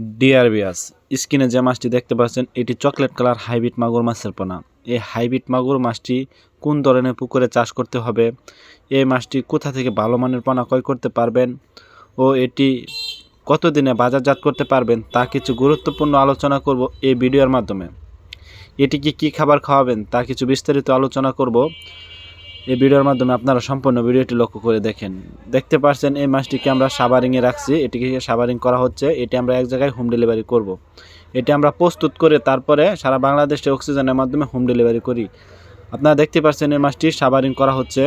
ডিআরবিয়াস স্ক্রিনে যে মাছটি দেখতে পাচ্ছেন, এটি চকলেট কালার হাইব্রিড মাগুর মাছের পোনা। এই হাইব্রিড মাগুর মাছটি কোন ধরনের পুকুরে চাষ করতে হবে? এই মাছটি কোথা থেকে ভালো মানের পোনা ক্রয় করতে পারবেন? ও এটি কতদিনে বাজারজাত করতে পারবেন? তা কিছু গুরুত্বপূর্ণ আলোচনা করব এই ভিডিওর মাধ্যমে। এটিকে কী খাবার খাওয়াবেন? তা কিছু বিস্তারিত আলোচনা করব। এই ভিডিওর মাধ্যমে আপনারা সম্পূর্ণ ভিডিওটি লক্ষ্য করে দেখেন। দেখতে পাচ্ছেন এই মাছটিকে আমরা সাবারিংয়ে রাখছি। এটিকে সাবারিং করা হচ্ছে। এটি আমরা এক জায়গায় হোম ডেলিভারি করব। এটি আমরা প্রস্তুত করে তারপরে সারা বাংলাদেশে অক্সিজেনের মাধ্যমে হোম ডেলিভারি করি। আপনারা দেখতে পাচ্ছেন এই মাছটি সাবারিং করা হচ্ছে।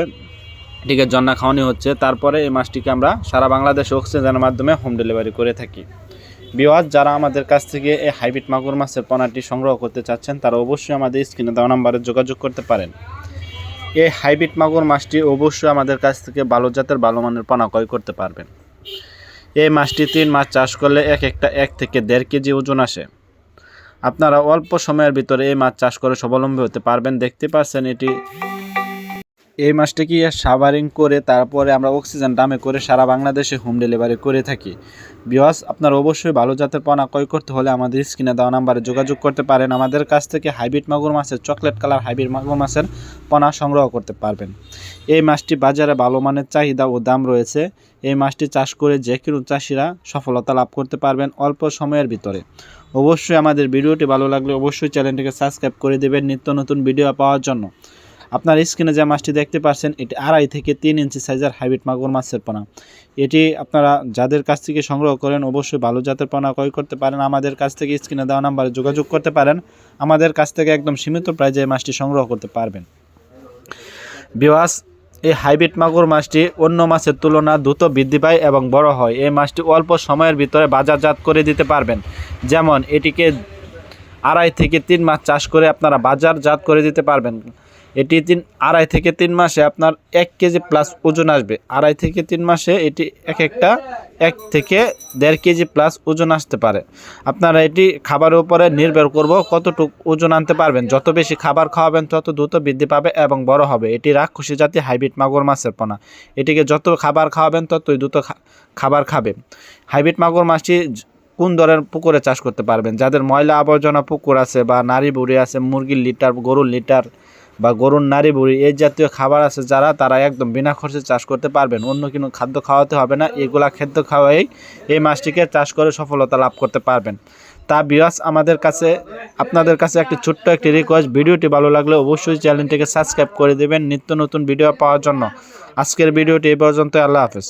এটিকে জন্না খাওয়ানি হচ্ছে। তারপরে এই মাছটিকে আমরা সারা বাংলাদেশে অক্সিজেনের মাধ্যমে হোম ডেলিভারি করে থাকি। বিওয়াজ যারা আমাদের কাছ থেকে এই হাইব্রিড মাগুর মাছের পোনাটি সংগ্রহ করতে চাচ্ছেন, তারা অবশ্যই আমাদের স্ক্রিনে দেওয়া নাম্বারে যোগাযোগ করতে পারেন। এই হাইব্রিড মাগুর মাছটি অবশ্যই আমাদের কাছ থেকে ভালো জাতের, ভালো মানের পানা ক্রয় করতে পারবেন। এই মাছটি তিন মাছ চাষ করলে এক একটা এক থেকে দেড় কেজি ওজন আসে। আপনারা অল্প সময়ের ভিতরে এই মাছ চাষ করে স্বাবলম্বী হতে পারবেন। দেখতে পাচ্ছেন এটি এই মাছটিকে সাবারিং করে তারপরে আমরা অক্সিজেন দামে করে সারা বাংলাদেশে হোম ডেলিভারি করে থাকি। বিওয়াস আপনার অবশ্যই ভালো জাতের পোনা ক্রয় করতে হলে আমাদের স্ক্রিনে দেওয়া নাম্বারে যোগাযোগ করতে পারেন। আমাদের কাছ থেকে হাইব্রিড মাগুর মাছের, চকলেট কালার হাইব্রিড মাগুর মাছের পোনা সংগ্রহ করতে পারবেন। এই মাছটি বাজারে ভালো মানের চাহিদা ও দাম রয়েছে। এই মাছটি চাষ করে যে কোনো চাষিরা সফলতা লাভ করতে পারবেন অল্প সময়ের ভিতরে। অবশ্যই আমাদের ভিডিওটি ভালো লাগলে অবশ্যই চ্যানেলটিকে সাবস্ক্রাইব করে দেবেন নিত্য নতুন ভিডিও পাওয়ার জন্য। আপনার স্ক্রিনে যে মাছটি দেখতে পাচ্ছেন, এটি আড়াই থেকে তিন ইঞ্চি সাইজের হাইব্রিড মাগুর মাছের পোনা। এটি আপনারা যাদের কাছ থেকে সংগ্রহ করেন, অবশ্যই ভালো জাতের পোনা ক্রয় করতে পারেন। আমাদের কাছ থেকে স্ক্রিনে দেওয়া নাম্বারে যোগাযোগ করতে পারেন। আমাদের কাছ থেকে একদম সীমিত প্রাইজে মাছটি সংগ্রহ করতে পারবেন। বিওয়াস এই হাইব্রিড মাগুর মাছটি অন্য মাছের তুলনা দ্রুত বৃদ্ধি পায় এবং বড় হয়। এই মাছটি অল্প সময়ের ভিতরে বাজারজাত করে দিতে পারবেন। যেমন এটিকে আড়াই থেকে তিন মাস চাষ করে আপনারা বাজারজাত করে দিতে পারবেন। এটি তিন, আড়াই থেকে তিন মাসে আপনার এক কেজি প্লাস ওজন আসবে। আড়াই থেকে তিন মাসে এটি এক একটা এক থেকে দেড় কেজি প্লাস ওজন আসতে পারে। আপনারা এটি খাবারের উপরে নির্ভর করব কতটুকু ওজন আনতে পারবেন। যত বেশি খাবার খাওয়াবেন, তত দ্রুত বৃদ্ধি পাবে এবং বড় হবে। এটি রাক্ষসী জাতি হাইব্রিড মাগুর মাছের পোনা। এটিকে যত খাবার খাওয়াবেন, ততই দ্রুত খাবার খাবে। হাইব্রিড মাগুর মাছটি কোন ধরনের পুকুরে চাষ করতে পারবেন? যাদের ময়লা আবর্জনা পুকুর আছে বা নারী বুড়ি আছে, মুরগির লিটার, গরুর লিটার বা গরুর নারী বুড়ি, এই জাতীয় খাবার আছে যারা, তারা একদম বিনা খরচে চাষ করতে পারবেন। অন্য কোনো খাদ্য খাওয়াতে হবে না। এগুলা খাদ্য খাওয়াই এই মাছটিকে চাষ করে সফলতা লাভ করতে পারবেন। তা বিয়াস আমাদের কাছে, আপনাদের কাছে একটি ছোট্ট একটি রিকোয়েস্ট ভিডিওটি ভালো লাগলে অবশ্যই চ্যানেলটিকে সাবস্ক্রাইব করে দেবেন। নিত্য নতুন ভিডিও পাওয়ার জন্য। আজকের ভিডিওটি এই পর্যন্ত আল্লাহ হাফেজ।